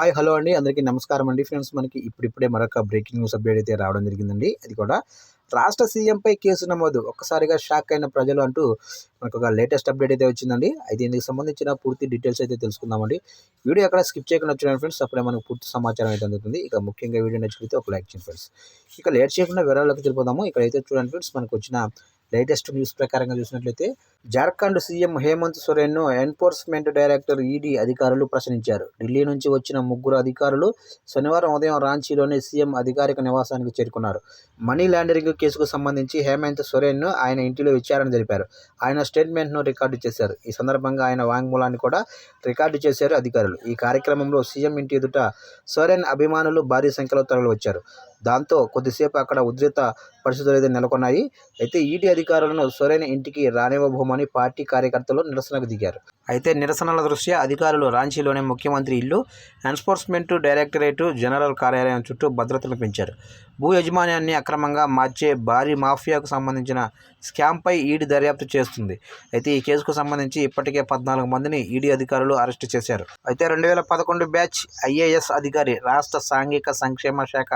Hi hello అండి. అందరికీ నమస్కారం అండి ఫ్రెండ్స్. మనకి ఇప్పుడిప్పుడే మరొక బ్రేకింగ్ న్యూస్ అప్డేట్ అయితే రావడం జరిగిందండి. అది కూడా రాష్ట్ర సీఎంపై కేసు నమోదు. ఒక్కసారిగా షాక్ అయిన ప్రజలు అంటూ మనకు ఒక లేటెస్ట్ అప్డేట్ అయితే వచ్చిందండి. అయితే దీనికి సంబంధించిన పూర్తి డీటెయిల్స్ అయితే తెలుసుకుందామండి. వీడియో ఎక్కడ స్కిప్ చేయకుండా వచ్చిన ఫ్రెండ్స్. అప్పుడే మనకు పూర్తి సమాచారం అయితే అందుతుంది. ఇక ముఖ్యంగా వీడియో నచ్చితే ఒక లైక్ చేయండి ఫ్రెండ్స్. ఇక లేట్ చేయకుండా వివరాలకు తెలిపోదాము ఇక్కడైతే చూడండి ఫ్రెండ్స్ మనకు వచ్చిన లేటెస్ట్ న్యూస్ ప్రకారంగా చూసినట్లయితే జార్ఖండ్ సీఎం హేమంత్ సోరెన్ను ఎన్ఫోర్స్మెంట్ డైరెక్టర్ ఈడీ అధికారులు ప్రశ్నించారు. ఢిల్లీ నుంచి వచ్చిన ముగ్గురు అధికారులు శనివారం ఉదయం రాంచీలోని సీఎం అధికారిక నివాసానికి చేరుకున్నారు. మనీ లాండరింగ్ కేసుకు సంబంధించి హేమంత్ సోరెన్ను ఆయన ఇంటిలో విచారణ జరిపారు. ఆయన స్టేట్మెంట్ను రికార్డు చేశారు. ఈ సందర్భంగా ఆయన వాంగ్మూలాన్ని కూడా రికార్డు చేశారు అధికారులు. ఈ కార్యక్రమంలో సీఎం ఇంటి ఎదుట సోరెన్ అభిమానులు భారీ సంఖ్యలో తరలి వచ్చారు దాంతో కొద్దిసేపు అక్కడ ఉద్రిత పరిస్థితులు అయితే నెలకొన్నాయి. అయితే ఈడీ అధికారులను సొరైన ఇంటికి రానివ్వబోమని పార్టీ కార్యకర్తలు నిరసనకు దిగారు. అయితే నిరసనల దృష్ట్యా అధికారులు రాంచీలోని ముఖ్యమంత్రి ఇల్లు ఎన్ఫోర్స్మెంట్ డైరెక్టరేటు జనరల్ కార్యాలయం చుట్టూ భద్రతను పెంచారు. భూ యజమాన్యాన్ని అక్రమంగా మార్చే భారీ మాఫియాకు సంబంధించిన స్కామ్పై ఈడీ దర్యాప్తు చేస్తుంది. అయితే ఈ కేసుకు సంబంధించి ఇప్పటికే పద్నాలుగు మందిని ఈడీ అధికారులు అరెస్టు చేశారు. అయితే రెండు వేల పదకొండు బ్యాచ్ ఐఏఎస్ అధికారి రాష్ట్ర సాంఘిక సంక్షేమ శాఖ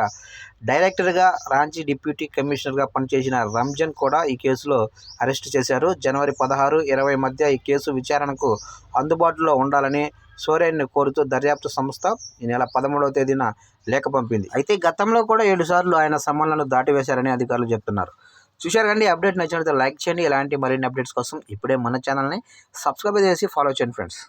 డైరెక్టర్గా రాంచీ డిప్యూటీ కమిషనర్గా పనిచేసిన రంజన్ కూడా ఈ కేసులో అరెస్టు చేశారు. జనవరి పదహారు ఇరవై మధ్య ఈ కేసు విచారణకు అందుబాటులో ఉండాలని సోరేన్ని కోరుతూ దర్యాప్తు సంస్థ ఈ నెల పదమూడవ తేదీన లేఖ పంపింది. అయితే గతంలో కూడా ఏడుసార్లు ఆయన సమ్మన్లను దాటివేశారని అధికారులు చెప్తున్నారు. చూశారు కండి అప్డేట్ నచ్చినట్లయితే లైక్ చేయండి. ఇలాంటి మరిన్ని అప్డేట్స్ కోసం ఇప్పుడే మన ఛానల్ని సబ్స్క్రైబ్ చేసి ఫాలో చేయండి ఫ్రెండ్స్